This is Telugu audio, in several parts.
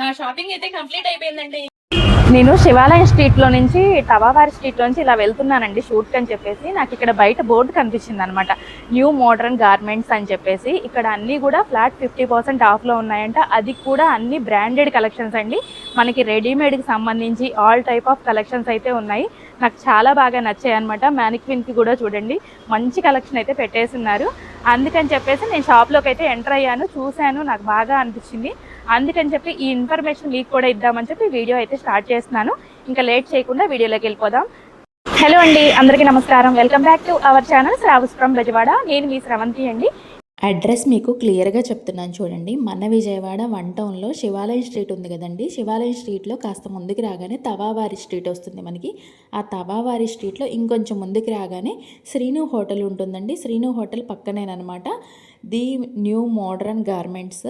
నా షాపింగ్ అయితే కంప్లీట్ అయిపోయిందండి. నేను శివాలయం స్ట్రీట్లో నుంచి టవావారి స్ట్రీట్ నుంచి ఇలా వెళ్తున్నానండి షూట్ అని చెప్పేసి. నాకు ఇక్కడ బయట బోర్డు కనిపించింది అనమాట న్యూ మోడర్న్ గార్మెంట్స్ అని చెప్పేసి. ఇక్కడ అన్ని కూడా ఫ్లాట్ ఫిఫ్టీ పర్సెంట్ ఆఫ్లో ఉన్నాయంట. అది కూడా అన్ని బ్రాండెడ్ కలెక్షన్స్ అండి. మనకి రెడీమేడ్కి సంబంధించి ఆల్ టైప్ ఆఫ్ కలెక్షన్స్ అయితే ఉన్నాయి. నాకు చాలా బాగా నచ్చాయి అనమాట మ్యానిక్విన్కి కూడా చూడండి. మంచి కలెక్షన్ అయితే పెట్టేస్తున్నారు. అందుకని చెప్పేసి నేను షాప్లోకి అయితే ఎంటర్ అయ్యాను. చూశాను. నాకు బాగా అనిపించింది. అందుకని చెప్పి ఈ ఇన్ఫర్మేషన్ మీకు కూడా ఇద్దామని చెప్పి వీడియో అయితే స్టార్ట్ చేస్తున్నాను. ఇంకా లేట్ చేయకుండా వీడియోలోకి వెళ్ళిపోదాం. హలో అండి అందరికీ నమస్కారం. Welcome back to our channel Shravas from Bezawada నేను మీ స్రవంతి అండి. అడ్రస్ మీకు క్లియర్గా చెప్తున్నాను చూడండి. మన విజయవాడ వన్ టౌన్లో శివాలయం స్ట్రీట్ ఉంది కదండి. శివాలయం స్ట్రీట్లో కాస్త ముందుకు రాగానే తవావారి స్ట్రీట్ వస్తుంది మనకి. ఆ తవావారి స్ట్రీట్లో ఇంకొంచెం ముందుకు రాగానే శ్రీను హోటల్ ఉంటుందండి. శ్రీను హోటల్ పక్కనేనమాట ది న్యూ మోడర్న్ గార్మెంట్స్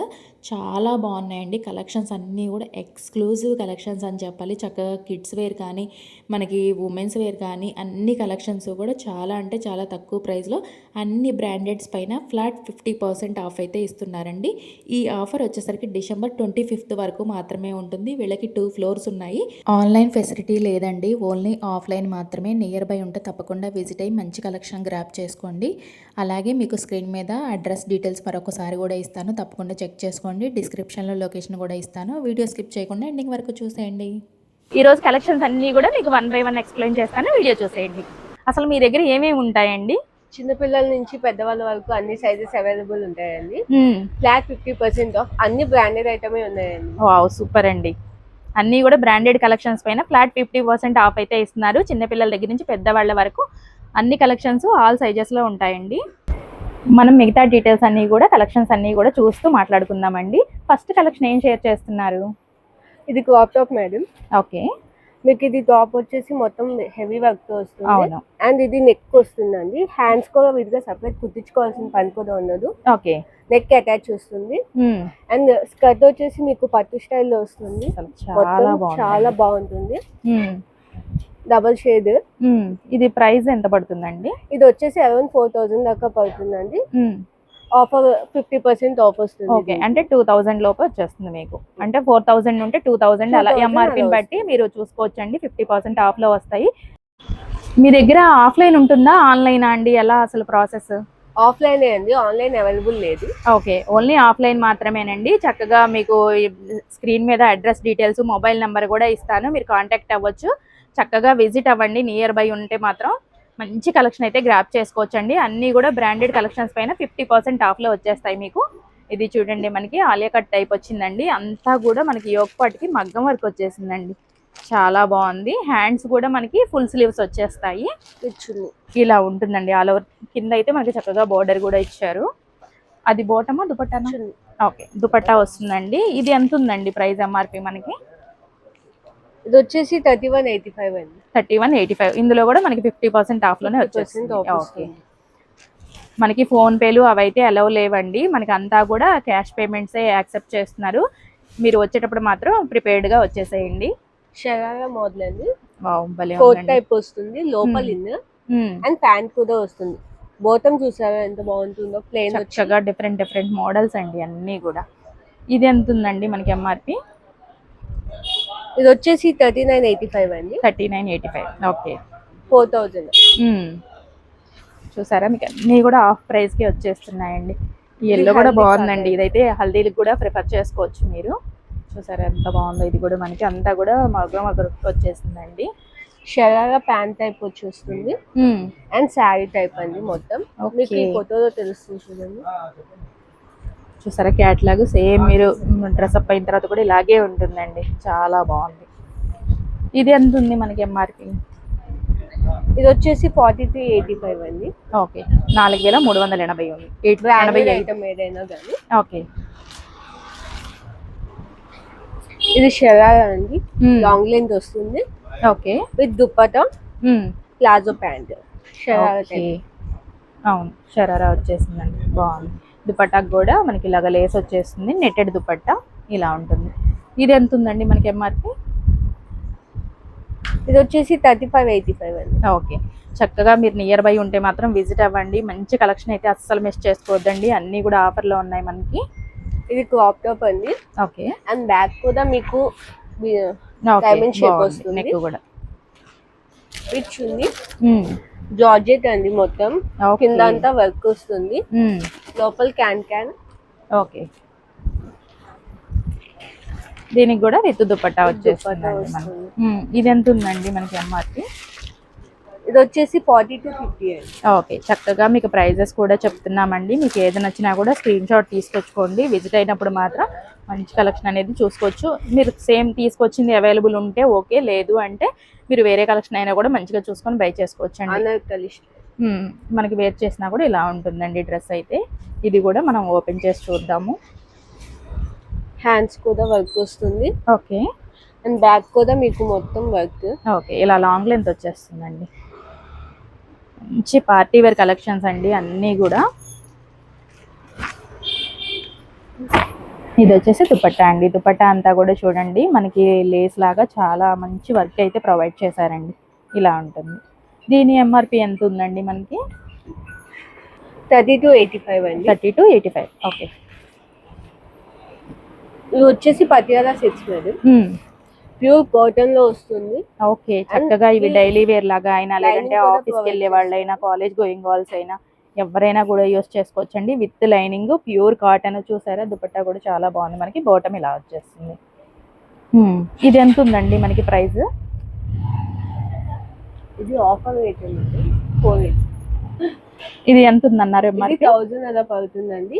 చాలా బాగున్నాయండి. కలెక్షన్స్ అన్నీ కూడా ఎక్స్క్లూజివ్ కలెక్షన్స్ అని చెప్పాలి. చక్కగా కిడ్స్ వేర్ కానీ మనకి ఉమెన్స్ వేర్ కానీ అన్ని కలెక్షన్స్ కూడా చాలా అంటే చాలా తక్కువ ప్రైస్లో అన్ని బ్రాండెడ్స్ పైన ఫ్లాట్ ఫిఫ్టీ పర్సెంట్ ఆఫ్ అయితే ఇస్తున్నారండి. ఈ ఆఫర్ వచ్చేసరికి డిసెంబర్ ట్వంటీ ఫిఫ్త్ వరకు మాత్రమే ఉంటుంది. వీళ్ళకి టూ ఫ్లోర్స్ ఉన్నాయి. ఆన్లైన్ ఫెసిలిటీ లేదండి. ఓన్లీ ఆఫ్లైన్ మాత్రమే. నియర్ బై ఉంటే తప్పకుండా విజిట్ అయ్యి మంచి కలెక్షన్ గ్రాప్ చేసుకోండి. అలాగే మీకు స్క్రీన్ మీద అడ్రస్ డీటెయిల్స్ మరొకసారి కూడా ఇస్తాను. తప్పకుండా చెక్ చేసుకోండి. డిస్క్రిప్షన్లో లొకేషన్ కూడా ఇస్తాను. వీడియో స్కిప్ చేయకుండా ఎండింగ్ వరకు చూసేయండి. ఈ రోజు కలెక్షన్స్ అన్ని కూడా మీకు వన్ బై వన్ ఎక్స్ప్లెయిన్ చేస్తాను. వీడియో చూసేయండి. అసలు మీ దగ్గర ఏమేమి ఉంటాయండి? చిన్నపిల్లల నుంచి పెద్దవాళ్ళ వరకు అన్ని సైజెస్ అవైలబుల్ ఉంటాయండి. ఫ్లాట్ ఫిఫ్టీ పర్సెంట్ ఆఫ్ అన్ని బ్రాండెడ్ ఐటమే ఉన్నాయండి. వావ్ సూపర్ అండి. అన్నీ కూడా బ్రాండెడ్ కలెక్షన్స్ పైన ఫ్లాట్ ఫిఫ్టీ పర్సెంట్ ఆఫ్ అయితే ఇస్తున్నారు. చిన్నపిల్లల దగ్గర నుంచి పెద్దవాళ్ళ వరకు అన్ని కలెక్షన్స్ ఆల్ సైజెస్లో ఉంటాయండి. మనం మిగతా డీటెయిల్స్ అన్నీ కూడా కలెక్షన్స్ అన్నీ కూడా చూస్తూ మాట్లాడుకుందామండి. ఫస్ట్ కలెక్షన్ ఏం షేర్ చేస్తున్నారు? ఇది క్రాప్ టాప్ మేడం ఓకే మీకు ఇది టాప్ వచ్చేసి మొత్తం హెవీ వర్క్తో వస్తుంది. అండ్ ఇది నెక్ వస్తుందండి. హ్యాండ్స్ కూడా విడిగా సపరేట్ కుట్టించుకోవాల్సిన పని కూడా ఉండదు. ఓకే నెక్ అటాచ్ వస్తుంది. అండ్ స్కర్ట్ వచ్చేసి మీకు పట్టు స్టైల్లో వస్తుంది. చాలా మొత్తం చాలా బాగుంది బాగుంటుంది డబల్ షేడ్. ఇది ప్రైస్ ఎంత పడుతుందండి? ఇది వచ్చేసి అరౌండ్ ఫోర్ థౌసండ్ దాకా పడుతుందండి. ఆఫర్ ఫిఫ్టీ పర్సెంట్ ఆఫ్ వస్తుంది ఓకే. అంటే టూ థౌజండ్ లోపు వచ్చేస్తుంది మీకు. అంటే ఫోర్ థౌజండ్ ఉంటే టూ థౌజండ్ అలా 2000 ఎంఆర్పిని బట్టి మీరు చూసుకోవచ్చండి. ఫిఫ్టీ పర్సెంట్ ఆఫ్లో వస్తాయి. మీ దగ్గర ఆఫ్లైన్ ఉంటుందా? ఆన్లైన్ అండి? ఎలా అసలు ప్రాసెస్? ఆఫ్లైన్ అండి. ఆన్లైన్ అవైలబుల్ లేదు. ఓకే. ఓన్లీ ఆఫ్లైన్ మాత్రమేనండి. చక్కగా మీకు స్క్రీన్ మీద అడ్రస్ డీటెయిల్స్ మొబైల్ నెంబర్ కూడా ఇస్తాను. మీరు కాంటాక్ట్ అవ్వచ్చు. చక్కగా విజిట్ అవ్వండి నియర్ బై ఉంటే మాత్రం మంచి కలెక్షన్ అయితే గ్రాప్ చేసుకోవచ్చండి. అన్నీ కూడా బ్రాండెడ్ కలెక్షన్స్ పైన ఫిఫ్టీ పర్సెంట్ ఆఫ్లో వచ్చేస్తాయి మీకు. ఇది చూడండి మనకి ఆలియా కట్ టైప్ వచ్చిందండి. అంతా కూడా మనకి యోగ పాటికి మగ్గం వర్క్ వచ్చేసిందండి. చాలా బాగుంది. హ్యాండ్స్ కూడా మనకి ఫుల్ స్లీవ్స్ వచ్చేస్తాయి. ఇలా ఉంటుందండి. ఆల్ ఓవర్ కింద అయితే మనకి చక్కగా బోర్డర్ కూడా ఇచ్చారు. అది బోటమా దుపట్టానా? చున్నీ. ఓకే దుపట్టా వస్తుందండి. ఇది ఎంత ఉందండి ప్రైస్ ఎంఆర్పి మనకి? ఇది వచ్చేసి థర్టీ వన్ ఎయిటీ ఫైవ్ అండి. థర్టీ వన్ ఎయిటీ ఫైవ్ ఇందులో కూడా మనకి ఫిఫ్టీ పర్సెంట్ ఆఫ్లోనే 50% వచ్చేస్తుంది. Of okay. మనకి ఫోన్ పేలు అవైతే అలవ్ లేవండి. మనకి అంతా కూడా క్యాష్ పేమెంట్సే యాక్సెప్ట్ చేస్తున్నారు. మీరు వచ్చేటప్పుడు మాత్రం ప్రిపేర్డ్గా వచ్చేసేయండి. షరారా మోడల్ అండి. కోట్ టైప్ వస్తుంది లోపల Hmm. ఇన్ మ్మ్. అండ్ ప్యాంట్ కూడా వస్తుంది. బోటం చూసారా ఎంత బాగుంటుందో? ప్లేన్ చక్కగా డిఫరెంట్ డిఫరెంట్ మోడల్స్ అండి అన్నీ కూడా. ఇది ఎంత ఉందండి మనకి ఎంఆర్పి ఇది వచ్చేసి థర్టీ నైన్ ఎయిటీ ఫైవ్ అండి. Thirty nine eighty five. Okay. Four thousand. చూసారా మీకు అన్నీ కూడా ఆఫ్ ప్రైస్కి వచ్చేస్తున్నాయండి. ఈ ఎల్లో కూడా బాగుందండి. ఇదైతే హల్దీలకు కూడా ప్రిఫర్ చేసుకోవచ్చు మీరు. చూసారా ఎంత బాగుందో. ఇది కూడా మనకి అంతా కూడా మగ్గ మగ్గ వచ్చేసిందండి షరారా ప్యాంట్ టైప్ వచ్చి వస్తుంది మ్మ్. అండ్ శారీ టైప్ అండి మొత్తం. మీకు ఈ. ఫోటోలో తెలుస్తుంది చూడండి. చూసారా క్యాట్లాగ్ సేమ్ మీరు డ్రెస్అప్ అయిన తర్వాత కూడా ఇలాగే ఉంటుందండి. చాలా బాగుంది. ఇది ఎంత ఉంది మనకి ఎంఆర్పి ఇది వచ్చేసి ఫార్టీ త్రీ ఎయిటీ ఫైవ్ అండి. ఓకే. నాలుగు వేల మూడు వందల ఎనభై ఉంది. ఎయిట్ ఎనభై బ్రాండెడ్ ఐదు. ఐటమ్ ఏదైనా కానీ. ఓకే. ఇది షరారా అండి. Hmm. లాంగ్ లెంత్ వస్తుంది. Okay. With dupatta. Palazzo pant sharara అవును. షరారా వచ్చేసిందండి. బాగుంది. దుపట్టాకు కూడా మనకి ఇలాగ లేస్ వచ్చేస్తుంది నెట్టెడ్ దుపట్టా ఇలా ఉంటుంది. ఇది ఎంత ఉందండి మనకి ఎంఆర్పి ఇది వచ్చేసి థర్టీ ఫైవ్ ఎయిటీ ఫైవ్ అండి. ఓకే. చక్కగా మీరు నియర్ బై ఉంటే మాత్రం విజిట్ అవ్వండి. మంచి కలెక్షన్ అయితే అస్సలు మిస్ చేసుకోవద్దండి. అన్నీ కూడా ఆఫర్లో ఉన్నాయి మనకి. ఇది క్రాప్ టాప్ అండి. ఓకే. అండ్ బ్యాక్ కూడా మీకు బాగుంది. వస్తుంది. కూడా. ఉంది. మ్మ్. జార్జెట్ అండి మొత్తం. కింద అంతా వర్క్ వస్తుంది. మ్మ్. లోపల క్యాన్ క్యాన్. ఓకే. దీనికి కూడా దుపట్టా మనకి. వస్తుంది. మ్మ్. ఇది ఎంత ఉందండి మనకి ఎంఆర్పి ఇది వచ్చేసి ఫార్టీ టు ఫిఫ్టీ ఓకే చక్కగా మీకు ప్రైజెస్ కూడా చెప్తున్నామండి. మీకు ఏది నచ్చినా కూడా స్క్రీన్ షాట్ తీసుకొచ్చుకోండి. విజిట్ అయినప్పుడు మాత్రం మంచి కలెక్షన్ అనేది చూసుకోవచ్చు. మీరు సేమ్ తీసుకొచ్చింది అవైలబుల్ ఉంటే ఓకే లేదు అంటే మీరు వేరే కలెక్షన్ అయినా కూడా మంచిగా చూసుకొని బై చేసుకోవచ్చు అండి మనకి వేర్ చేసినా కూడా ఇలా ఉంటుందండి డ్రెస్ అయితే. ఇది కూడా మనం ఓపెన్ చేసి చూద్దాము. హ్యాండ్స్ కూడా వర్క్ వస్తుంది. ఓకే. అండ్ బ్యాక్ కూడా మీకు మొత్తం వర్క్. ఓకే. ఇలా లాంగ్ లెంత్ వచ్చేస్తుందండి. మంచి పార్టీ వేర్ కలెక్షన్స్ అండి అన్నీ కూడా. ఇది వచ్చేసి దుపట్టా అండి. దుపట్టా అంతా కూడా చూడండి. మనకి లేస్ లాగా చాలా మంచి వర్క్ అయితే ప్రొవైడ్ చేశారండి. ఇలా ఉంటుంది. దీని ఎంఆర్పి ఎంత ఉందండి మనకి? థర్టీ టు ఎయిటీ ఫైవ్ అండి. Thirty two eighty five. Okay. ఇవి వచ్చేసి పటియాలా సెట్స్ మేడం. ప్యూర్ కాటన్లో వస్తుంది. ఓకే. చక్కగా ఇవి డైలీ వేర్ లాగా అయినా లేదంటే ఆఫీస్కి వెళ్ళే వాళ్ళైనా కాలేజ్ గోయింగ్ వాళ్ళస్ అయినా ఎవరైనా కూడా యూస్ చేసుకోవచ్చండి. విత్ లైనింగ్ ప్యూర్ కాటన్ చూసారా? దుపట్టా కూడా చాలా బాగుంది. మనకి బాటమ్ ఇలా వచ్చేస్తుంది. ఇది ఎంత ఉందండి మనకి ప్రైస్? ఇది ఆఫర్ రేట్ అండి. ఫోర్ ఎయిట్ ఇది ఎంత ఉందన్నారు థౌజండ్ అలా పడుతుందండి.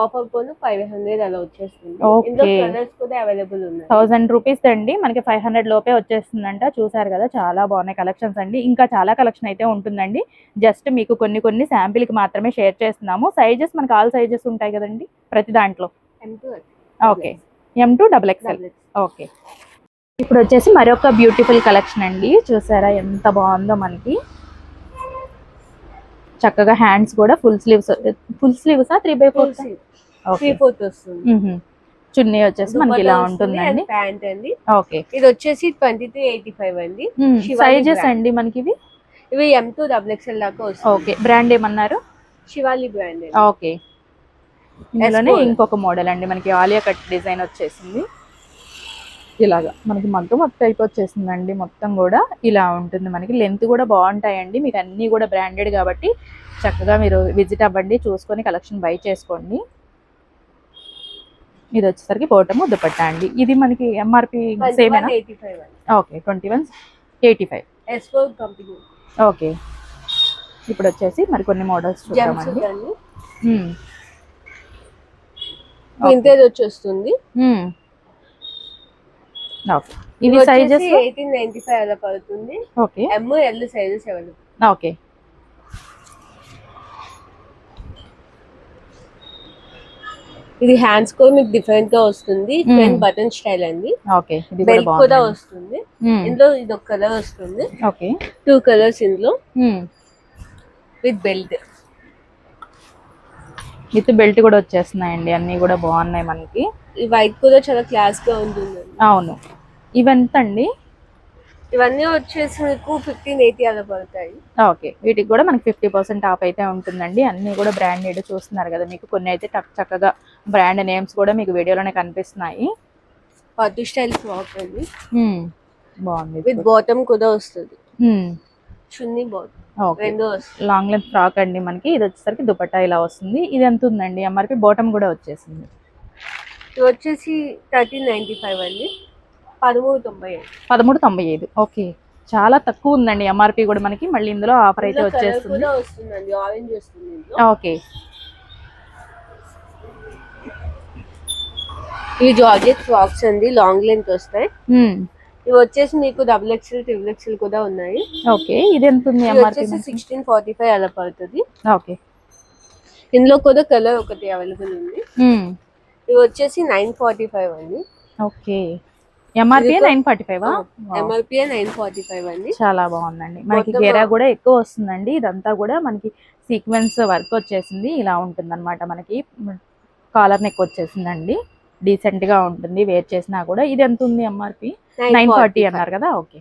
ఆఫర్ పోను ఫైవ్ హండ్రెడ్ అలా వచ్చేస్తుంది. ఇందులో కలర్స్ కూడా అవైలబుల్ ఉన్నాయి. థౌసండ్ రూపీస్ అండి. మనకి ఫైవ్ హండ్రెడ్ లోపే వచ్చేస్తుందంట. చూసారు కదా చాలా బాగున్నాయి కలెక్షన్స్ అండి. ఇంకా చాలా కలెక్షన్ అయితే ఉంటుందండి. జస్ట్ మీకు కొన్ని కొన్ని sample కి మాత్రమే షేర్ చేస్తున్నాము. సైజెస్ మనకి ఆల్ సైజెస్ ఉంటాయి కదండి ప్రతి దాంట్లో. Okay M two double XL okay ఇప్పుడు వచ్చేసి మరొక బ్యూటిఫుల్ కలెక్షన్ అండి. చూసారా ఎంత బాగుందో మనకి. చక్కగా హ్యాండ్స్ కూడా full sleeves full sleeves? Three by four three fourth వస్తుంది. చున్నీ వచ్చేసి మనకి ఇలా ఉంటుందండి. ప్యాంట్ అండి. ఓకే. ఇది వచ్చేసి ట్వంటీ త్రీ ఎయిటీ ఫైవ్ అండి సైజెస్. అండి మనకి ఇవి ఇవి ఎం టూ డబుల్ ఎక్స్ఎల్ దాకా వస్తుంది. ఓకే. బ్రాండ్ ఏమన్నారు? Shivali brand okay. ఇందులోనే S4. ఇంకొక మోడల్ అండి. మనకి ఆలియా కట్ డిజైన్ వచ్చేసింది. ఇలాగా మనకి మగ్గ మొత్తం టైప్ వచ్చేసిందండి మొత్తం కూడా. ఇలా ఉంటుంది మనకి. లెంత్ కూడా బాగుంటాయండి. మీకు అన్నీ కూడా బ్రాండెడ్ కాబట్టి చక్కగా మీరు విజిట్ అవ్వండి. చూసుకొని కలెక్షన్ బై చేసుకోండి. ఇది వచ్చేసరికి పోటము దుపట్టా అండి. ఇది మనకి MRP సేమేనా okay. Twenty one eighty five. Okay. ఇప్పుడు వచ్చేసి మరి కొన్ని మోడల్స్ చూద్దామండి. వచ్చేస్తుంది. ఇవి సైజెస్ ఎయిటీన్ నైన్టీ ఫైవ్ అలా పడుతుంది. Okay M L sizes available okay ఇది హ్యాండ్స్ కూడా మీకు డిఫరెంట్గా వస్తుంది. Hmm. ఫ్రంట్ బటన్ స్టైల్ అండి. ఓకే ఇది కూడా బెల్ట్ కూడా వస్తుంది. ఇందులో ఇది ఒక కలర్ వస్తుంది. ఓకే టూ కలర్స్ ఇందులో. విత్ బెల్ట్ విత్ బెల్ట్ కూడా వచ్చేస్తున్నాయండి. అన్నీ కూడా బాగున్నాయి మనకి. ఈ వైట్ కూడా చాలా క్లాస్గా ఉంటుంది అవును. ఇవెంత అండి ఇవన్నీ వచ్చేసి మీకు ఫిఫ్టీన్ ఎయిటీ అలా పడతాయి. ఓకే. వీటికి కూడా మనకి ఫిఫ్టీ పర్సెంట్ ఆఫ్ అయితే ఉంటుందండి. అన్నీ కూడా బ్రాండెడ్ చూస్తున్నారు కదా మీకు. కొన్ని అయితే చక్క- చక్కగా బ్రాండ్ నేమ్స్ కూడా మీకు వీడియోలోనే కనిపిస్తున్నాయి. పట్టు స్టైల్ ఫ్రాక్ అండి. మ్మ్. బాగుంది. విత్. బాటమ్ కూడా వస్తుంది. Chunni bottom long length frock అండి మనకి. ఇది వచ్చేసరికి దుపట్టా ఇలా వస్తుంది. ఇది ఎంత ఉందండి? ఎంఆర్పి బాటమ్ కూడా వచ్చేసింది. ఇది వచ్చేసి థర్టీన్ నైన్టీ ఫైవ్ అండి. పదమూడు తొంభై ఐదు పదమూడు తొంభై ఐదు ఓకే. చాలా తక్కువ ఉందండి ఎంఆర్పి కూడా మనకి. మళ్ళీ ఇందులో ఆఫర్ అయితే వచ్చేస్తుంది. ఓకే. ఇవి జార్జెట్ ఫ్రాక్స్ అండి. లాంగ్ లెంత్ వస్తాయి. ఇవి వచ్చేసి మీకు డబుల్ ఎక్స్ఎల్ ట్రిపుల్ ఎక్స్ఎల్ కూడా ఉన్నాయి. ఓకే. ఇది ఎంత ఉంది వచ్చేసి సిక్స్టీన్ ఫార్టీ ఫైవ్ అలా పడుతుంది. ఓకే. ఇందులో కూడా కలర్ ఒకటి అవైలబుల్ ఉంది. ఇవి వచ్చేసి నైన్ ఫార్టీ ఫైవ్ అండి. Okay. MRP nine forty five? MRP nine forty five అండి. చాలా బాగుందండి. మనకి గెరా కూడా ఎక్కువ వస్తుందండి. ఇదంతా కూడా మనకి సీక్వెన్స్ వర్క్ వచ్చేసింది. ఇలా ఉంటుంది అనమాట మనకి. కాలర్ నెక్ వచ్చేసిందండి. డీసెంట్గా ఉంటుంది. వేర్ చేసినా కూడా. ఇది ఎంత ఉంది ఎంఆర్పి నైన్ ఫార్టీ అన్నారు కదా? ఓకే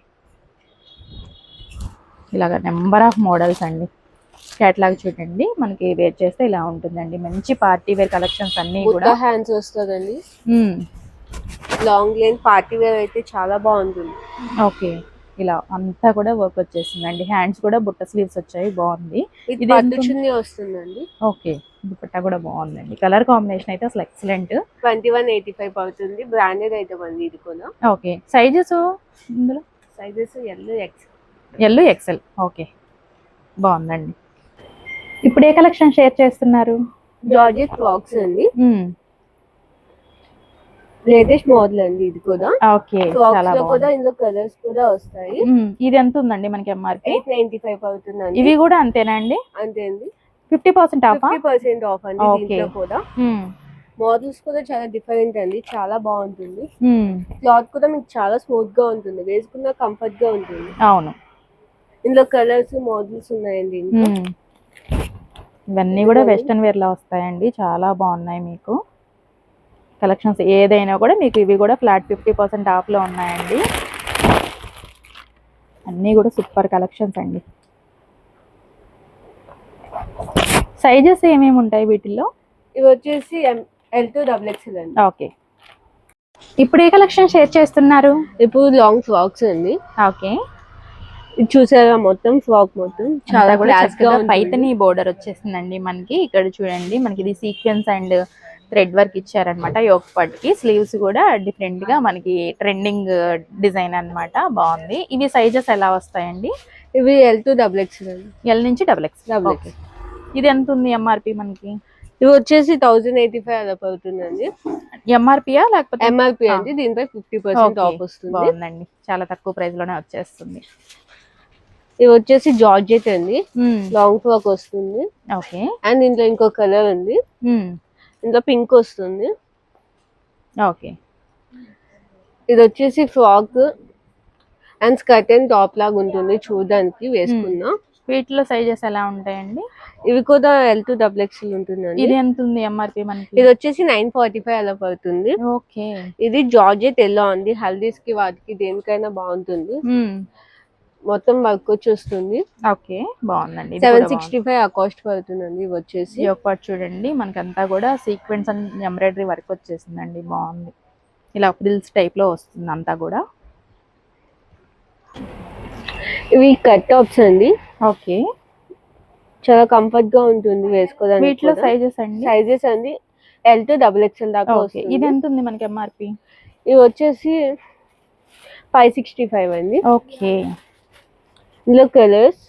ఇలాగ నెంబర్ ఆఫ్ మోడల్స్ అండి. క్యాట్లాగ్ చూడండి. మనకి వేర్ చేస్తే ఇలా ఉంటుందండి. మంచి పార్టీ వేర్ కలెక్షన్స్ అన్నీ కూడా. హ్యాండ్స్ వస్తుందండి. మ్మ్. లాంగ్ లైన్ పార్టీ వేర్ అయితే చాలా బాగుంటుంది. ఓకే. ఇలా అంతా కూడా వర్క్ వచ్చేసిందండి. హ్యాండ్స్ కూడా బుట్ట స్లీవ్స్ వచ్చాయి బాగుంది. ఇది? చున్నీ వస్తుందండి. ఓకే. దుపట్టా కూడా బాగుందండి. కలర్ కాంబినేషన్ అయితే అసలు excellent. Twenty one eighty five పడుతుంది బ్రాండెడ్ ఐటమ్ అండి ఇది కూడా. ఓకే. సైజెస్? ఇందులో? Sizes L X L XL. Okay. బాగుందండి. ఇప్పుడు ఏ కలెక్షన్ షేర్ చేస్తున్నారు? జార్జెట్ ఫ్రాక్స్ అండి. లేటెస్ట్ మోడల్ అండి ఇది కూడా. ఓకే ఫ్రాక్స్ చాలా కూడా ఇందులో కలర్స్ కూడా వస్తాయి. మ్మ్. ఇది ఎంత ఉందండి మనకి ఎంఆర్పి నైన్టీ ఫైవ్ పడుతుందండి ఇవి కూడా అంతేనా అండి? అంతే అండి. ఫిఫ్టీ పర్సెంట్ ఆఫా పర్సెంట్ ఆఫ్ అండి. దీంట్లో కూడా. మోడల్స్ కూడా చాలా డిఫరెంట్ అండి. చాలా బాగుంటుంది. క్లాత్ కూడా మీకు చాలా స్మూత్గా ఉంటుంది. వేసుకున్న కంఫర్ట్గా ఉంటుంది. అవును. ఇందులో కలర్స్ మోడల్స్ ఉన్నాయండి. ఇవన్నీ కూడా వెస్ట్రన్ వేర్లో వస్తాయండి. చాలా బాగున్నాయి మీకు. కలెక్షన్స్ ఏదైనా కూడా మీకు ఇవి కూడా ఫ్లాట్ ఫిఫ్టీ పర్సెంట్ ఆఫ్లో ఉన్నాయండి. అన్నీ కూడా సూపర్ కలెక్షన్స్ అండి. సైజెస్ ఏమేమి ఉంటాయి వీటిల్లో? ఇవి వచ్చేసి ఎల్ టూ డబుల్ ఎక్స్ఎల్ అండి. ఓకే. ఇప్పుడు ఏ కలెక్షన్ షేర్ చేస్తున్నారు? ఇప్పుడు లాంగ్ ఫ్రాక్స్ అండి. ఓకే. ఇది చూసారా మొత్తం ఫ్రాక్ మొత్తం? చాలా కూడా. పైతని బోర్డర్ వచ్చేసిందండి మనకి. ఇక్కడ చూడండి మనకి ఇది సీక్వెన్స్ అండ్ థ్రెడ్ వర్క్ ఇచ్చారనమాట యోక్ పట్టుకి. స్లీవ్స్ కూడా డిఫరెంట్గా మనకి ట్రెండింగ్ డిజైన్ అన్నమాట. బాగుంది. ఇవి సైజెస్ ఎలా వస్తాయండి? ఇవి ఎల్ టూ డబుల్ అండి ఎల్ నుంచి డబుల్ ఎక్స్ ఇది ఎంత ఉంది ఎంఆర్పి మనకి? ఇవి వచ్చేసి థౌసండ్ ఎయిటీ ఫైవ్ అలా పడుతుందండి. ఎంఆర్పియా లేకపోతే ఎంఆర్పి. అండి. దీనిపై ఫిఫ్టీ పర్సెంట్ ఆఫ్ వస్తుంది. బాగుందండి. చాలా తక్కువ ప్రైస్లోనే వచ్చేస్తుంది. ఇవి వచ్చేసి జార్జెట్ అండి. లాంగ్ ఫ్రాక్ వస్తుంది. ఓకే అండ్ ఇందులో ఇంకో కలర్ ఉంది ఇందులో పింక్ వస్తుంది. ఓకే. ఇది వచ్చేసి frock and skirt and top లాగా ఉంటుంది చూడడానికి వేసుకున్నా. వీటిలో సైజెస్ ఎలా ఉంటాయండి? ఇవి కూడా ఎల్ టూ డబుల్ ఎక్స్ఎల్ ఉంటుందండి. ఇది ఎంత ఉంది ఎంఆర్పి మనకి? ఇది వచ్చేసి నైన్ ఫార్టీ ఫైవ్ అలా పడుతుంది. ఓకే. ఇది జార్జెట్ ఎల్లో అండి. హల్దీస్కి వాటికి దేనికైనా బాగుంటుంది. మొత్తం వర్క్ వచ్చి వస్తుంది ఓకే బాగుందండి. ఇది సెవెన్ సిక్స్టీ ఫైవ్ ఆ కాస్ట్ పడుతుందండి ఇవి వచ్చేసి. ఒక పార్ట్ చూడండి మనకంతా కూడా సీక్వెన్స్ అండ్ ఎంబ్రాయిడరీ వర్క్ వచ్చేసిందండి బాగుంది. ఇలా ఫ్రిల్స్ టైప్లో వస్తుంది అంతా కూడా. ఇవి కట్ టాప్స్ అండి. ఓకే. చాలా కంఫర్ట్గా ఉంటుంది వేసుకోవడానికి వీటిలో సైజెస్ అండి? సైజెస్ అండి. ఎల్ టు డబుల్ ఎక్స్ఎల్ దాకా వస్తుంది. ఇది ఎంత ఉంది మనకి ఎంఆర్పి ఇవి వచ్చేసి ఫైవ్ సిక్స్టీ ఫైవ్ అండి. ఓకే. ఇందులో కలర్స్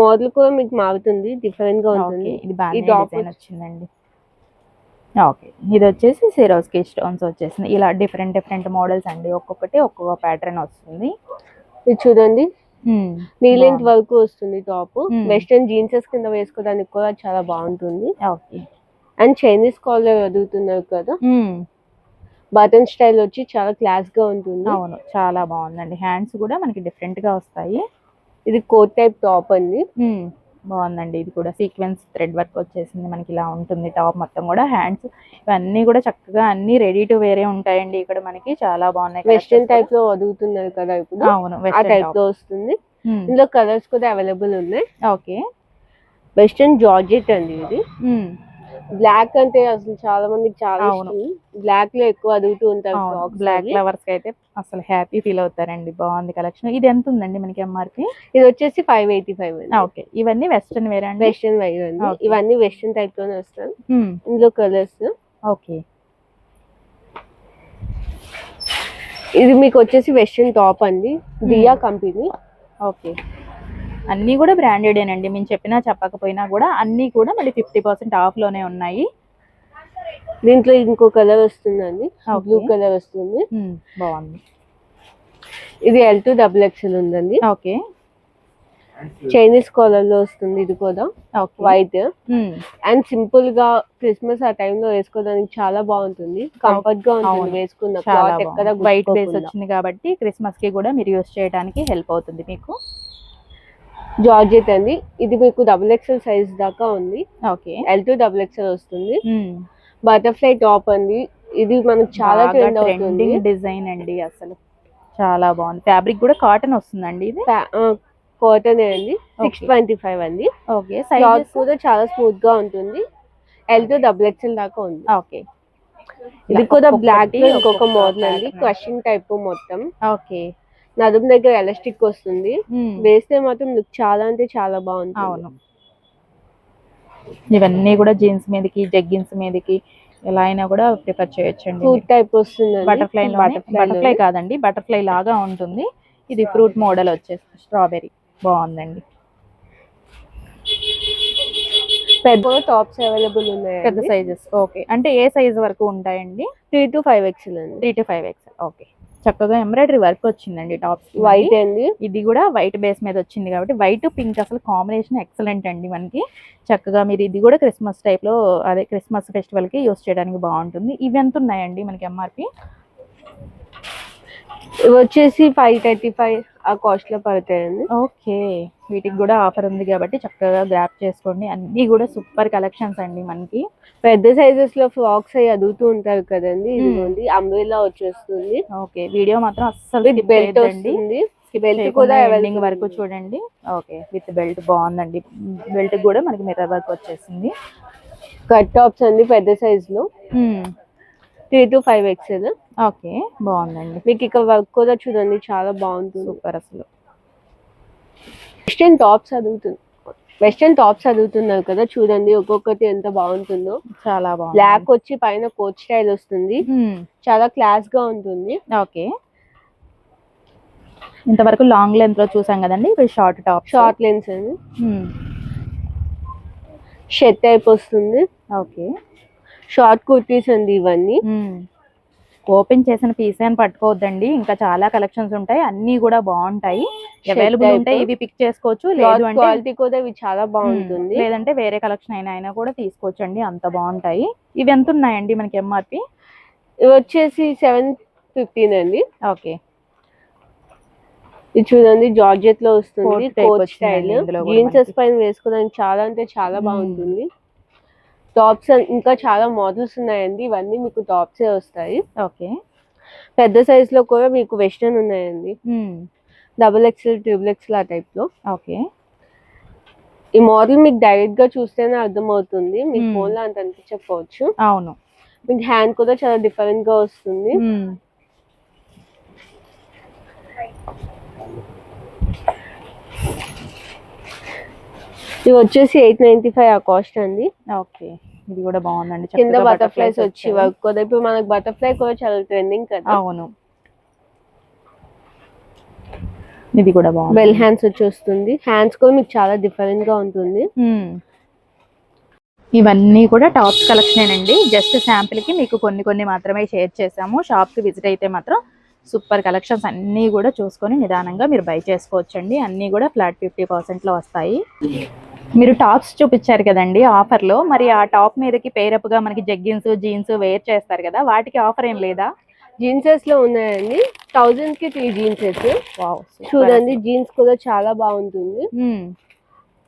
మోడల్ కూడా మీకు మారుతుంది డిఫరెంట్గా ఉంటుంది. ఇది బాగా వచ్చిందండి. ఓకే ఇది వచ్చేసి సిరోస్కి స్టోన్స్ వచ్చేసింది. ఇలా డిఫరెంట్ డిఫరెంట్ మోడల్స్ అండి. ఒక్కొక్కటి ఒక్కొక్క ప్యాటర్న్ వస్తుంది. ఇది చూడండి. మ్మ్. నీ లెంత్ బాగుంది. వరకు వస్తుంది టాప్ Hmm. వెస్టర్న్ జీన్సెస్ కింద వేసుకోవడానికి కూడా చాలా బాగుంటుంది. ఓకే అండ్ చైనీస్ కాలర్ అడుగుతున్నారు కదా. బటన్ స్టైల్ వచ్చి చాలా క్లాస్గా ఉంటుంది. అవును చాలా బాగుందండి. హ్యాండ్స్ కూడా మనకి డిఫరెంట్గా వస్తాయి. ఇది కోట్ టైప్ టాప్ అండి. బాగుందండి. ఇది కూడా సీక్వెన్స్ థ్రెడ్ వర్క్ వచ్చేసింది. మనకి ఇలా ఉంటుంది టాప్ మొత్తం కూడా. హ్యాండ్స్ ఇవన్నీ కూడా చక్కగా అన్ని రెడీ టు వేరే ఉంటాయండి. ఇక్కడ మనకి చాలా బాగున్నాయి వెస్టర్న్ టైప్లో అడుగుతున్నారు కదా ఇప్పుడు. అవును ఆ టైప్. లో వస్తుంది. ఇందులో కలర్స్ కూడా అవైలబుల్ ఉన్నాయి. ఓకే. వెస్టర్న్ జార్జెట్ అండి ఇది. బ్లాక్ అంటే అసలు చాలా మందికి చాలా అవును. ఇష్టం. బ్లాక్లో ఎక్కువ అడుగుతూ ఉంటారు అవును. Frocks black. ఫ్లవర్స్కి అయితే అసలు హ్యాపీ ఫీల్ అవుతారండి. బాగుంది కలెక్షన్ ఇది ఎంత ఉందండి మనకి ఎంఆర్పి ఇది వచ్చేసి ఫైవ్ ఎయిటీ ఫైవ్ ఓకే ఇవన్నీ వెస్టర్న్ వేర్ అండి? వెస్టర్న్ వైర్ అండి. Okay. ఇవన్నీ వెస్టర్న్ టైప్లోనే వస్తాయి. మ్మ్. ఇందులో కలర్స్ ఓకే ఇది మీకు వచ్చేసి వెస్టర్న్ టాప్ అండి. దియా కంపెనీ ఓకే అన్నీ కూడా బ్రాండెడేనండి మేము చెప్పినా చెప్పకపోయినా కూడా అన్నీ కూడా మళ్ళీ ఫిఫ్టీ పర్సెంట్ ఆఫ్లోనే ఉన్నాయి. దీంట్లో ఇంకో కలర్ వస్తుందండి. బ్లూ కలర్ వస్తుంది. మ్మ్. బాగుంది. ఇది ఎల్ టూ డబుల్ ఎక్స్ఎల్ ఉందండి. ఓకే చైనీస్ కాలర్లో వస్తుంది. ఇది కూడా వైట్. అండ్ సింపుల్గా క్రిస్మస్ ఆ time లో వేసుకోవడానికి చాలా బాగుంటుంది. కంఫర్ట్గా ఉంటుంది. వేసుకున్న వైట్ బేస్. వచ్చింది కాబట్టి క్రిస్మస్కి కూడా మీరు యూస్ చేయడానికి హెల్ప్ అవుతుంది మీకు. జార్జెట్ అండి. ఇది మీకు డబుల్ ఎక్స్ఎల్ సైజ్ దాకా ఉంది. Okay. L two double XL వస్తుంది. బటర్ఫ్లై టాప్ అండి. ఇది మనకు చాలా ట్రెండ్ అవుతుంది. డిజైన్ అండి అసలు. చాలా బాగుంది. ఫ్యాబ్రిక్ కూడా కాటన్ వస్తుందండి ఇది? కాటన్ అండి. సిక్స్. ట్వంటీ ఫైవ్ అండి. ఓకే. క్లాత్ సైజ్ కూడా చాలా స్మూత్గా ఉంటుంది. ఎల్ టు డబుల్ ఎక్స్ఎల్ దాకా ఉంది. ఓకే. ఇది కూడా బ్లాక్ ఇంకొక మోడల్ అండి. క్రషింగ్ టైప్ మొత్తం. ఓకే. నడుము దగ్గర ఎలాస్టిక్ వస్తుంది. వేస్తే మాత్రం లుక్ చాలా అంటే చాలా బాగుంటుంది. అవును. ఇవన్నీ కూడా జీన్స్ మీదకి జగ్గిన్స్ మీదకి ఎలా అయినా కూడా ప్రిఫర్ చేయొచ్చండి. ఫ్రూట్ టైప్ వస్తుంది బటర్ఫ్లై బటర్ఫ్లై కాదండి బటర్ఫ్లై లాగా ఉంటుంది. ఇది ఫ్రూట్ మోడల్ వచ్చేసి స్ట్రాబెరీ బాగుందండి. పెద్ద టాప్స్ అవైలబుల్ ఉన్నాయి పెద్ద సైజెస్. ఓకే. అంటే ఏ సైజ్ వరకు ఉంటాయండి? త్రీ టు ఫైవ్ ఎక్స్ఎల్ అండి. Three to five X okay. చక్కగా ఎంబ్రాయిడరీ వర్క్ వచ్చిందండి టాప్స్ వైట్ అండి ఇది కూడా వైట్ బేస్ మీద వచ్చింది కాబట్టి వైట్ పింక్ అసలు కాంబినేషన్ ఎక్సలెంట్ అండి మనకి. చక్కగా మీరు ఇది కూడా క్రిస్మస్ టైప్లో అదే క్రిస్మస్ ఫెస్టివల్కి యూస్ చేయడానికి బాగుంటుంది. ఇవి ఎంత ఉన్నాయండి మనకి ఎంఆర్పి ఇవి వచ్చేసి ఫైవ్ థర్టీ ఫైవ్ ఆ కాస్ట్లో పడతాయండి. ఓకే. వీటికి కూడా ఆఫర్ ఉంది కాబట్టి చక్కగా గ్రాప్ చేసుకోండి. అన్ని కూడా సూపర్ కలెక్షన్స్ అండి మనకి. పెద్ద సైజెస్లో ఫ్రాక్స్ అవి అదుగుతూ ఉంటారు కదండి. Hmm. ఇదిగోండి అంబ్రెల్లా వచ్చేస్తుంది. ఓకే. వీడియో మాత్రం అస్సలు బెల్ట్. వస్తుంది. బెల్ట్ కూడా ఎండింగ్ వరకు. చూడండి. ఓకే. విత్ బెల్ట్ బాగుందండి. బెల్ట్ కూడా మనకి మిర్రర్ వర్క్ వచ్చేసింది. కట్ టాప్స్ అండి పెద్ద సైజ్లో. Three to five XL okay బాగుందండి. మీకు ఇక్కడ వర్క్ కూడా చూడండి చాలా బాగుంటుంది. సూపర్ అసలు. వెస్టర్న్ టాప్స్ అడుగుతుంది వెస్టర్న్ టాప్స్ అడుగుతున్నారు కదా చూడండి ఒక్కొక్కటి ఎంత బాగుంటుందో. చాలా బాగుంది. బ్లాక్ వచ్చి పైన కోట్ స్టైల్ వస్తుంది. చాలా క్లాస్గా ఉంటుంది. ఓకే. ఇంతవరకు లాంగ్ లెంత్లో చూసాం కదండి ఇవి షార్ట్ టాప్ షార్ట్ లెన్స్ అండి. షర్ట్ టైప్ వస్తుంది. ఓకే. షార్ట్ కుర్తీస్ అండి ఇవన్నీ ఓపెన్ చేసిన పీస్ అని పట్టుకోవద్దండి. ఇంకా చాలా కలెక్షన్స్ ఉంటాయి. అన్ని కూడా బాగుంటాయి. అవైలబుల్. ఉంటాయి. ఇవి పిక్ చేసుకోవచ్చు. లేదు అంటే క్వాలిటీ కూడా ఇవి చాలా బాగుంటుంది. లేదంటే వేరే కలెక్షన్ అయినా అయినా కూడా తీసుకోవచ్చండి. అంత బాగుంటాయి. ఇవి ఎంత ఉన్నాయండి మనకి ఎంఆర్పి ఇవి వచ్చేసి సెవెన్ ఫిఫ్టీన్ అండి ఓకే. ఇది చూడండి జార్జెట్లో వస్తుంది కోట్ స్టైల్. జీన్సెస్. పైన వేసుకోవడానికి చాలా అంటే చాలా. బాగుంటుంది. టాప్స్ ఇంకా చాలా మోడల్స్ ఉన్నాయండి. ఇవన్నీ మీకు టాప్సే వస్తాయి. ఓకే. పెద్ద సైజ్లో కూడా మీకు వెస్టర్న్ ఉన్నాయండి. డబుల్ ఎక్స్ఎల్ ట్రిపుల్ ఎక్స్ఎల్ ఆ టైప్లో. ఓకే. ఈ మోడల్ మీకు డైరెక్ట్గా చూస్తేనే అర్థమవుతుంది. మ్మ్. ఫోన్లో అంత అనిపించకపోవచ్చు. అవును. మీకు హ్యాండ్ కూడా చాలా డిఫరెంట్గా వస్తుంది. ఇది వచ్చేసి ఎయిట్ నైన్టీ ఫైవ్ ఆ కాస్ట్ అండి. ఓకే. ఇది కూడా బాగుందండి. కింద బటర్ఫ్లైస్ వచ్చి. వర్క్ కూడా ఇప్పుడు మనకు బటర్ఫ్లై కూడా చాలా ట్రెండింగ్ కదా. అవును. ఇది కూడా బాగుంది. బెల్ హ్యాండ్స్ వచ్చి వస్తుంది. హ్యాండ్స్ కూడా మీకు చాలా డిఫరెంట్గా ఉంటుంది. ఇవన్నీ కూడా టాప్స్ కలెక్షన్ అండి జస్ట్ శాంపిల్కి మీకు కొన్ని కొన్ని మాత్రమే షేర్ చేసాము. షాప్కి విజిట్ అయితే మాత్రం సూపర్ కలెక్షన్స్ అన్నీ కూడా చూసుకొని నిదానంగా మీరు బై చేసుకోవచ్చండి. అన్నీ కూడా ఫ్లాట్ ఫిఫ్టీ లో వస్తాయి. మీరు టాప్స్ చూపించారు కదండి ఆఫర్లో మరి ఆ టాప్ మీదకి పేరప్గా మనకి జగ్గిన్స్ జీన్స్ వేర్ చేస్తారు కదా వాటికి ఆఫర్ ఏం లేదా? జీన్సెస్లో ఉన్నాయండి. థౌజండ్కి త్రీ జీన్సెస్. వావ్ చూడండి జీన్స్ కూడా చాలా బాగుంటుంది.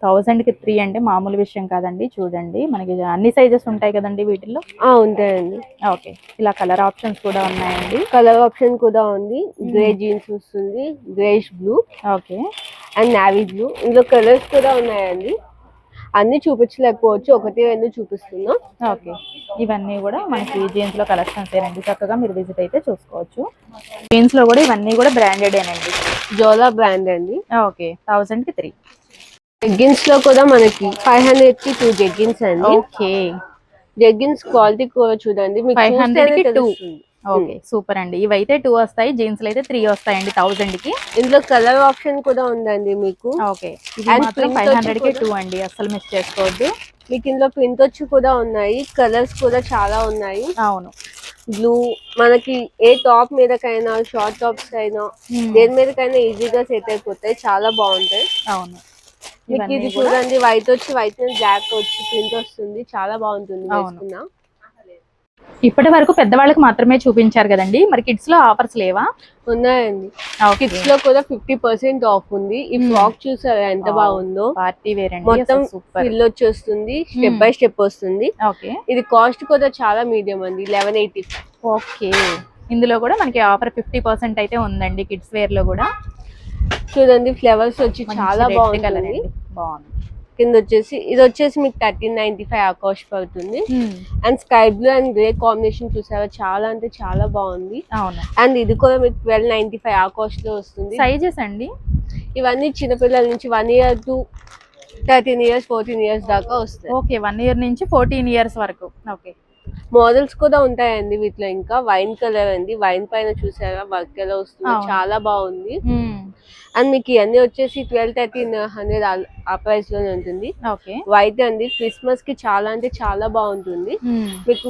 థౌసండ్కి త్రీ అంటే మామూలు విషయం కాదండి చూడండి. మనకి అన్ని సైజెస్ ఉంటాయి కదండి వీటిల్లో? ఉంటాయండి. ఓకే. ఇలా కలర్ ఆప్షన్స్ కూడా ఉన్నాయండి. కలర్ ఆప్షన్ కూడా ఉంది. గ్రే జీన్స్ వస్తుంది greyish blue. Okay. And navy blue. ఇందులో కలర్స్ కూడా ఉన్నాయండి. అన్ని చూపించలేకపోవచ్చు. ఒకటి రెండు చూపిస్తున్నా. ఓకే. ఇవన్నీ కూడా మనకి జీన్స్లో కలెక్షన్స్ ఏనండి. చక్కగా మీరు విజిట్ అయితే చూసుకోవచ్చు. జీన్స్లో కూడా ఇవన్నీ కూడా బ్రాండెడ్ ఏనండి. జోలా బ్రాండ్ అండి. ఓకే. థౌసండ్కి త్రీ జెగ్గిన్స్లో కూడా మనకి ఫైవ్ హండ్రెడ్కి టూ జెగ్గిన్స్ అండి. ఓకే. జెగ్గిన్స్ క్వాలిటీ కూడా చూడండి. మీకు 500 చూస్తేనే కి two. తెలుస్తుంది. ఓకే సూపర్ అండి. ఇవైతే టూ వస్తాయి జీన్స్ అయితే త్రీ వస్తాయండి థౌసండ్కి. ఇందులో కలర్ ఆప్షన్ కూడా ఉందండి మీకు. ఓకే ఫైవ్ హండ్రెడ్కి టూ అండి అస్సలు మిస్ చేసుకోవద్దు. మీకు ఇందులో ప్రింట్ వచ్చి కూడా ఉన్నాయి కలర్స్ కూడా చాలా ఉన్నాయి. అవును. బ్లూ మనకి ఏ టాప్ మీదకైనా షార్ట్ టాప్స్ అయినా Hmm. దేని మీదకైనా ఈజీగా సెట్ అయిపోతాయి చాలా బాగుంటాయి. అవును. మీకు ఇది చూడండి వైట్ వచ్చి వైట్ మీద బ్లాక్ వచ్చి ప్రింట్ వస్తుంది చాలా బాగుంటుంది. వేసుకున్నా. ఇప్పటి వరకు పెద్దవాళ్ళకి మాత్రమే చూపించారు కదండి. మరి కిడ్స్లో ఆఫర్స్ లేవా? ఉన్నాయండి. కిడ్స్లో కూడా ఫిఫ్టీ పర్సెంట్ ఆఫ్ ఉంది. ఈ Hmm. ఫ్రాక్ చూసారా ఎంత. బాగుందో? పార్టీ వేర్ మొత్తం సూపర్ ఫిల్ వచ్చి వస్తుంది స్టెప్. బై స్టెప్ వస్తుంది. ఓకే ఇది కాస్ట్ కూడా చాలా మీడియం అండి. లెవెన్ ఎయిటీ ఓకే ఇందులో కూడా మనకి ఆఫర్ ఫిఫ్టీ పర్సెంట్ అయితే ఉందండి కిడ్స్ వేర్లో కూడా. చూడండి ఫ్లవర్స్ వచ్చి చాలా అండి. బాగుంది. కింద వచ్చేసి ఇది వచ్చేసి మీకు థర్టీన్ నైన్టీ ఫైవ్ ఆకాష్ పడుతుంది. Hmm. And sky blue and grey combination చూసారా చాలా అంటే చాలా బాగుంది. అండ్ ఇది కూడా మీకు ట్వెల్వ్ నైన్టీ ఫైవ్ ఆకాష్లో వస్తుంది. సైజెస్ అండి? ఇవన్నీ చిన్నపిల్లల నుంచి one year to thirteen years fourteen years దాకా వస్తాయి. ఓకే వన్ ఇయర్ నుంచి ఫోర్టీన్ ఇయర్స్ వరకు. ఓకే మోడల్స్ కూడా ఉంటాయండి వీటిలో. ఇంకా వైన్ కలర్ అండి. వైన్ పైన చూసారా? వర్క్ ఎలా వస్తుంది. చాలా బాగుంది. అండ్ మీకు ఇవన్నీ వచ్చేసి ట్వెల్వ్ థర్టీన్ హండ్రెడ్ ఆ ప్రైస్లోనే ఉంటుంది. ఓకే. వైట్ అండి. క్రిస్మస్కి చాలా అంటే చాలా బాగుంటుంది. మీకు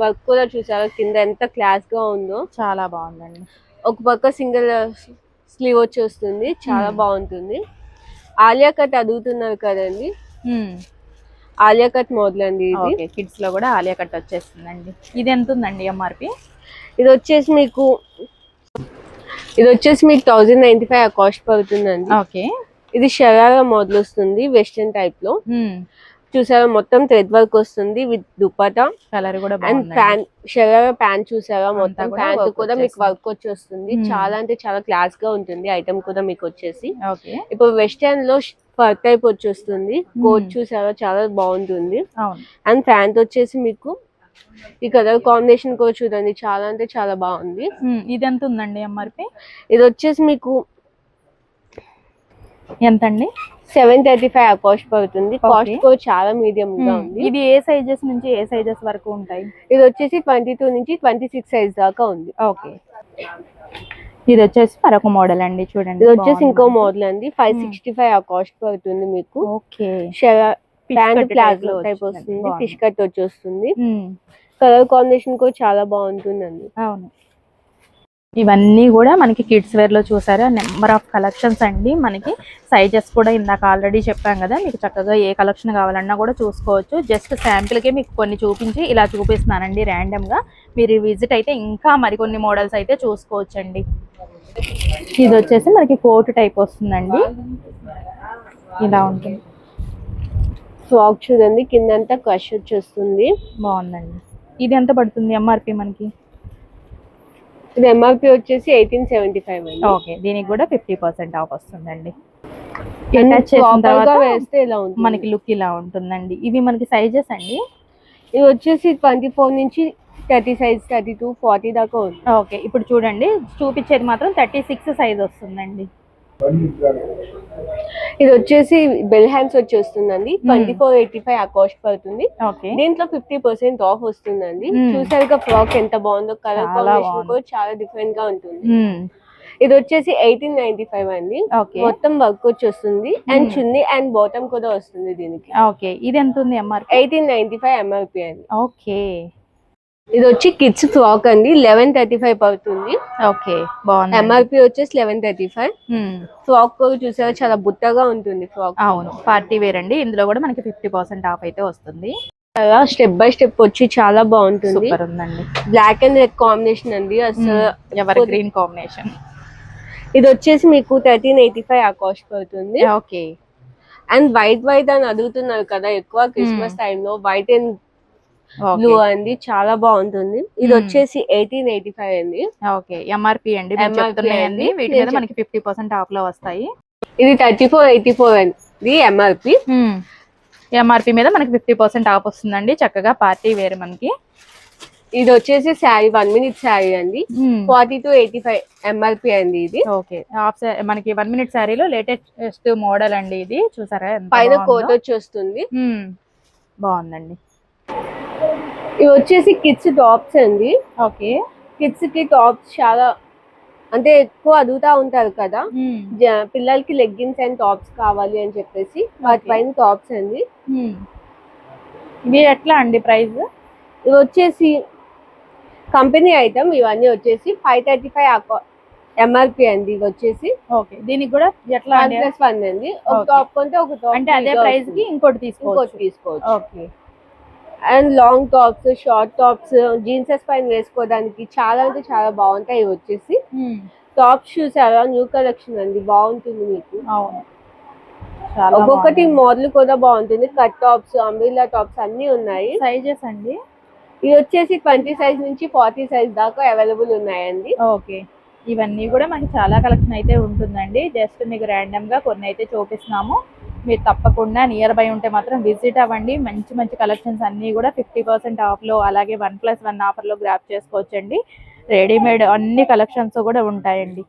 వర్క్ కూడా చూసారా? కింద ఎంత క్లాస్గా ఉందో. చాలా బాగుందండి. ఒక పక్క సింగిల్ స్లీవ్ వచ్చి వస్తుంది చాలా. బాగుంటుంది. ఆలియా కట్ అడుగుతున్నారు కదండి. ఆలియా కట్ మోడల్ అండి ఇది. కిడ్స్లో కూడా ఆలియా కట్ వచ్చేస్తుందండి. ఇది ఎంత ఉందండి ఎంఆర్పి ఇది వచ్చేసి మీకు ఇది వచ్చేసి మీకు థౌజండ్ నైన్టీ ఫైవ్ కాస్ట్ పడుతుందండి. ఓకే. ఇది షరారా మోడల్ వస్తుంది వెస్టర్న్ టైప్లో. చూసారా మొత్తం థ్రెడ్ వర్క్ వస్తుంది విత్ దుపట్టా. కలర్ కూడా అండ్ ప్యాంట్ షరారా ప్యాంట్ చూసారా మొత్తం ప్యాంట్ కూడా మీకు. వర్క్ వచ్చి వస్తుంది Hmm. చాలా అంటే చాలా క్లాస్గా ఉంటుంది ఐటమ్ కూడా మీకు వచ్చేసి. ఇప్పుడు వెస్టర్న్లో ఫర్ టైప్ వచ్చి వస్తుంది కోట్. చూసారా చాలా బాగుంటుంది. అండ్ ప్యాంట్ వచ్చేసి మీకు ఈ కలర్ కాంబినేషన్ కూడా చూడండి. చాలా అంటే చాలా బాగుంది. ఇది ఎంత ఉందండి ఎంఆర్పి? ఇది వచ్చేసి మీకు ఎంత అండి సెవెన్ థర్టీ ఫైవ్ కాస్ట్ పడుతుంది. కాస్ట్. కూడా చాలా మీడియం గా ఉంది. ఇవి ఏ సైజెస్ నుంచి ఏ సైజెస్ వరకు ఉంటాయి? ఇది వచ్చేసి ట్వంటీ టూ నుంచి ట్వంటీ సిక్స్ సైజ్ దాకా ఉంది. ఓకే. ఇది వచ్చేసి మరొక మోడల్ అండి చూడండి. ఇది వచ్చేసి ఇంకో. మోడల్ అండి. ఫైవ్. సిక్స్టీ ఫైవ్ ఆ కాస్ట్ పడుతుంది మీకు. ఓకే. Pant palazzo type. వస్తుంది. ఫిష్ కట్ వచ్చి వస్తుంది ఉమ్, కలర్ కాంబినేషన్ కూడా చాలా బాగుంటుందండి. అవును. ఇవన్నీ కూడా మనకి కిడ్స్ వేర్లో చూసారా? నెంబర్ ఆఫ్ కలెక్షన్స్ అండి మనకి. సైజెస్ కూడా ఇందాక ఆల్రెడీ చెప్పాం కదా మీకు చక్కగా ఏ కలెక్షన్ కావాలన్నా కూడా చూసుకోవచ్చు. జస్ట్ శాంపిల్కి మీకు కొన్ని చూపించి ఇలా చూపిస్తున్నానండి random గా. మీరు విజిట్ అయితే ఇంకా మరికొన్ని మోడల్స్ అయితే చూసుకోవచ్చండి. ఇది వచ్చేసి మనకి కోట్ టైప్ వస్తుందండి. ఇలా ఉంటుంది. ఫ్రాక్ చూడండి కిందంతా క్రష్ వచ్చి వస్తుంది బాగుందండి. ఇది ఎంత పడుతుంది ఎంఆర్పి మనకి? ఇది ఎంఆర్పి వచ్చేసి ఎయిటీన్ సెవెంటీ ఫైవ్ అండి. ఓకే దీనికి కూడా ఫిఫ్టీ పర్సెంట్ ఆఫ్ వస్తుందండి. వేస్తే ఇలా ఉంటుంది. మనకి లుక్ ఇలా ఉంటుందండి. ఇవి మనకి సైజెస్ అండి? ఇది వచ్చేసి ట్వంటీ ఫోర్ నుంచి thirty size thirty two forty దాకా ఉంది. ఓకే ఇప్పుడు చూడండి చూపించేది మాత్రం థర్టీ సిక్స్ సైజ్ వస్తుందండి. ఇది వచ్చేసి బెల్ హ్యాండ్స్ వచ్చి వస్తుందండి ట్వంటీ ఫోర్ ఎయిటీ ఫైవ్ ఆ కాస్ట్ పడుతుంది. దీంట్లో ఫిఫ్టీ పర్సెంట్ ఆఫ్ వస్తుందండి. చూసారుగా ఫ్రాక్ ఎంత బాగుందో కలర్ కాంబినేషన్. కూడా చాలా డిఫరెంట్గా ఉంటుంది. ఇది వచ్చేసి ఎయిటీన్ నైన్టీ ఫైవ్ అండి. మొత్తం వర్క్ వచ్చి వస్తుంది అండ్. చున్నీ అండ్ బాటమ్ కూడా వస్తుంది దీనికి. ఓకే. ఇది ఎంత ఉంది MRP eighteen ninety five MRP అండి. ఓకే. ఇది వచ్చి కిడ్స్ ఫ్రాక్ అండి. లెవెన్ థర్టీ ఫైవ్ పడుతుంది. ఓకే బాగుంది. ఎంఆర్పి వచ్చేసి లెవెన్ థర్టీ ఫైవ్ ఫ్రాక్ చూసారా? చాలా బుట్టగా ఉంటుంది ఫ్రాక్ అవును పార్టీ వేర్ అండి. ఇందులో కూడా మనకి ఫిఫ్టీ పర్సెంట్ ఆఫ్ అయితే వస్తుంది. చాలా స్టెప్ బై స్టెప్ వచ్చి చాలా బాగుంటుంది. బ్లాక్ అండ్ రెడ్ కాంబినేషన్ అండి. అసలు ఎవరి గ్రీన్ కాంబినేషన్ ఇది వచ్చేసి మీకు థర్టీన్ ఎయిటీ ఫైవ్ ఆ కాస్ట్ పడుతుంది. ఓకే. అండ్ వైట్ వైట్ అని అడుగుతున్నారు కదా ఎక్కువ క్రిస్మస్ టైంలో వైట్ అండ్ బ్లూ అండి చాలా బాగుంటుంది. ఇది. వచ్చేసి ఎయిటీన్ ఎయిటీ ఫైవ్ అండి. ఓకే ఎంఆర్పి అండి. చెప్తున్నాయండి. అండి. వీటి మీద మనకి ఫిఫ్టీ పర్సెంట్ ఆఫ్లో వస్తాయి. ఇది థర్టీ ఫోర్ ఎయిటీ ఫోర్ అండి ఎంఆర్పి ఎంఆర్పి మీద మనకి ఫిఫ్టీ పర్సెంట్ ఆఫ్ వస్తుందండి. చక్కగా పార్టీ వేర్ మనకి. ఇది వచ్చేసి శారీ వన్ మినిట్ శారీ అండి. Forty two eighty five MRP అండి ఇది. ఓకే హాఫ్ మనకి వన్ మినిట్ శారీలో లేటెస్ట్ మోడల్ అండి ఇది. చూసారా పైన? కోట్ వచ్చి వస్తుంది. బాగుందండి. ఇవి వచ్చేసి కిడ్స్ టాప్స్ అండి. ఓకే. కిడ్స్కి టాప్స్ చాలా అంటే ఎక్కువ అడుగుతా ఉంటారు కదా. పిల్లలకి లెగ్గిన్స్ అండ్ టాప్స్ కావాలి అని చెప్పేసి వాటి. పైన టాప్స్ అండి. ఇవి ఎట్లా అండి ప్రైస్? ఇవి వచ్చేసి కంపెనీ ఐటమ్ ఇవన్నీ వచ్చేసి ఫైవ్ థర్టీ ఫైవ్ ఎంఆర్పి అండి ఇవి వచ్చేసి. ఓకే. దీనికి కూడా ఎట్లా వన్ ప్లస్ వన్ అండి. ఒక. టాప్ కొంటే ఒక టాప్ అంటే అదే ప్రైస్కి ఇంకోటి తీసుకోవచ్చు. ఇంకోటి తీసుకోవచ్చు. Okay. And long tops short tops జీన్సెస్ పైన వేసుకోవడానికి చాలా అంటే చాలా బాగుంటాయి వచ్చేసి. టాప్స్ చూసారా న్యూ కలెక్షన్ అండి బాగుంటుంది మీకు. ఒక్కొక్కటి మోడల్ కూడా బాగుంటుంది కట్ టాప్స్ అంబ్రిల్లా టాప్స్ అన్ని ఉన్నాయి. సైజెస్ అండి? ఇది వచ్చేసి ట్వంటీ సైజ్ నుంచి ఫార్టీ సైజ్ దాకా అవైలబుల్ ఉన్నాయండి. ఓకే. ఇవన్నీ కూడా మనకి చాలా కలెక్షన్ అయితే ఉంటుందండి. జస్ట్ మీకు random గా కొన్ని అయితే చూపిస్తున్నాము. మీరు తప్పకుండా నియర్ బై ఉంటే మాత్రం విజిట్ అవ్వండి. మంచి మంచి కలెక్షన్స్ అన్నీ కూడా ఫిఫ్టీ పర్సెంట్ ఆఫ్లో అలాగే వన్ ప్లస్ వన్ ఆఫర్లో గ్రాప్ చేసుకోవచ్చండి. రెడీమేడ్ అన్ని కలెక్షన్స్ కూడా ఉంటాయండి.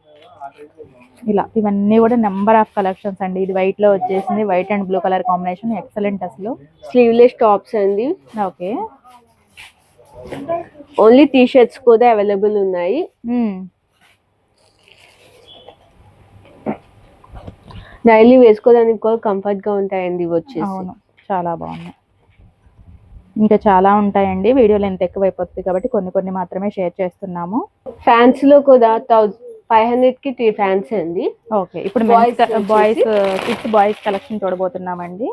ఇలా ఇవన్నీ కూడా నెంబర్ ఆఫ్ కలెక్షన్స్ అండి. ఇది వైట్లో వచ్చేసింది. White and blue colour combination excellent అసలు. స్లీవ్లెస్ టాప్స్ అండి. ఓకే. ఓన్లీ టీ షర్ట్స్ కూడా అవైలబుల్ ఉన్నాయి. డైలీ వేసుకోవడానికి కూడా కంఫర్ట్గా ఉంటాయండి ఇవి వచ్చేసి. అవును చాలా బాగున్నాయి. ఇంకా చాలా ఉంటాయండి. వీడియోలో ఎంత ఎక్కువ అయిపోతుంది కాబట్టి కొన్ని కొన్ని మాత్రమే షేర్ చేస్తున్నాము. ఫ్యాన్స్లో కూడా ఫైవ్ హండ్రెడ్కి త్రీ ఫ్యాన్స్ అండి. ఓకే ఇప్పుడు బాయ్స్ కిడ్స్ బాయ్స్ కలెక్షన్ చూడబోతున్నామండి.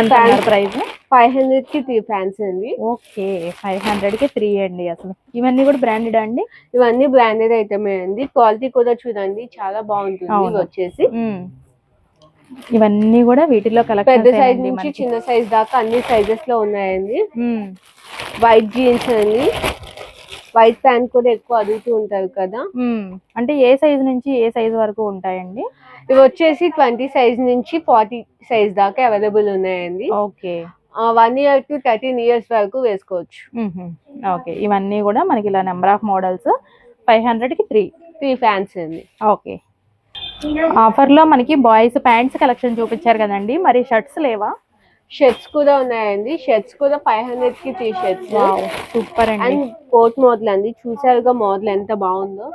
ఎంత. ప్రైస్ ఫైవ్ హండ్రెడ్కి త్రీ ఫ్యాన్స్ అండి. ఓకే ఫైవ్ హండ్రెడ్కి త్రీ అండి అసలు. ఇవన్నీ కూడా బ్రాండెడ్ అండి? ఇవన్నీ బ్రాండెడ్ ఐటమే అండి. క్వాలిటీ కూడా చూడండి చాలా బాగుంటుంది వచ్చేసి. ఇవన్నీ కూడా వీటిలో పెద్ద సైజ్ నుంచి చిన్న సైజ్ దాకా అన్ని సైజెస్లో ఉన్నాయండి. వైట్ జీన్స్ అండి. వైట్ ప్యాంట్ కూడా ఎక్కువ అడుగుతూ ఉంటారు కదా. అంటే ఏ సైజ్ నుంచి ఏ సైజ్ వరకు ఉంటాయండి? ఇవి వచ్చేసి ట్వంటీ సైజ్ నుంచి ఫార్టీ సైజ్ దాకా అవైలబుల్ ఉన్నాయండి. Okay. One year to thirteen years వరకు వేసుకోవచ్చు. ఓకే. ఇవన్నీ కూడా మనకి ఇలా నెంబర్ ఆఫ్ మోడల్స్ ఫైవ్ హండ్రెడ్కి త్రీ. త్రీ ఫ్యాన్స్ అండి. ఓకే. ఆఫర్లో మనకి బాయ్స్ ప్యాంట్స్ కలెక్షన్ చూపించారు కదండి. మరి షర్ట్స్ లేవా? షర్ట్స్ కూడా ఉన్నాయండి. షర్ట్స్ కూడా ఫైవ్ హండ్రెడ్కి త్రీ షర్ట్స్. సూపర్ అండి. కోట్ మోడల్ అండి. చూసారుగా మోడల్ ఎంత బాగుందో.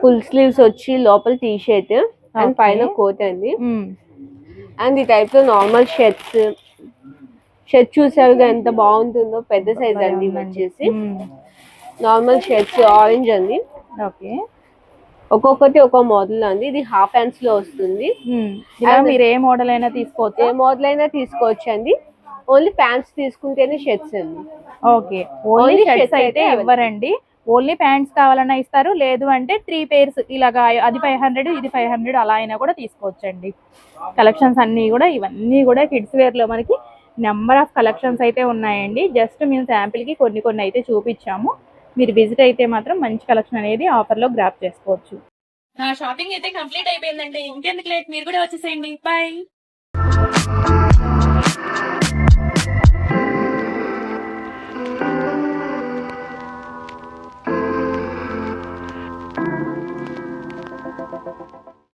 ఫుల్ స్లీవ్స్ వచ్చి లోపల టీ షర్ట్ అండ్. పైన కోట్ అండి. అండ్ ఈ టైప్లో నార్మల్ షర్ట్స్ షర్ట్ చూసారుగా ఎంత బాగుంటుందో. పెద్ద సైజ్ అండి వచ్చేసి. నార్మల్ షర్ట్స్ ఆరెంజ్ అండి. ఓకే. ఒక్కొక్కటి ఒక్కో మోడల్ అండి. ఇది హాఫ్ హ్యాండ్స్లో వస్తుంది. And- మీరు ఏ మోడల్ అయినా తీసుకోవచ్చు? ఏ మోడల్ అయినా తీసుకోవచ్చు అండి ఓన్లీ ప్యాంట్స్ తీసుకుంటేనే షర్ట్స్ అండి. ఓకే. ఓన్లీ షర్ట్స్ అయితే ఇవ్వరండి. ఓన్లీ ప్యాంట్స్ కావాలన్నా ఇస్తారు. లేదు అంటే త్రీ పేర్స్ ఇలాగా అది ఫైవ్ హండ్రెడ్ ఇది ఫైవ్ హండ్రెడ్ అలా అయినా కూడా తీసుకోవచ్చండి. కలెక్షన్స్ అన్నీ కూడా ఇవన్నీ కూడా కిడ్స్ వేర్లో మనకి నెంబర్ ఆఫ్ కలెక్షన్స్ అయితే ఉన్నాయండి. జస్ట్ మేము శాంపిల్కి కొన్ని కొన్ని అయితే చూపించాము. మీరు విజిట్ అయితే మాత్రం మంచి కలెక్షన్ అనేది ఆఫర్లో గ్రాప్ చేసుకోవచ్చు. నా షాపింగ్ అయితే కంప్లీట్ అయిపోయిందండి. ఇంకెందుకు లేట్ మీరు కూడా వచ్చేసేయండి. బాయ్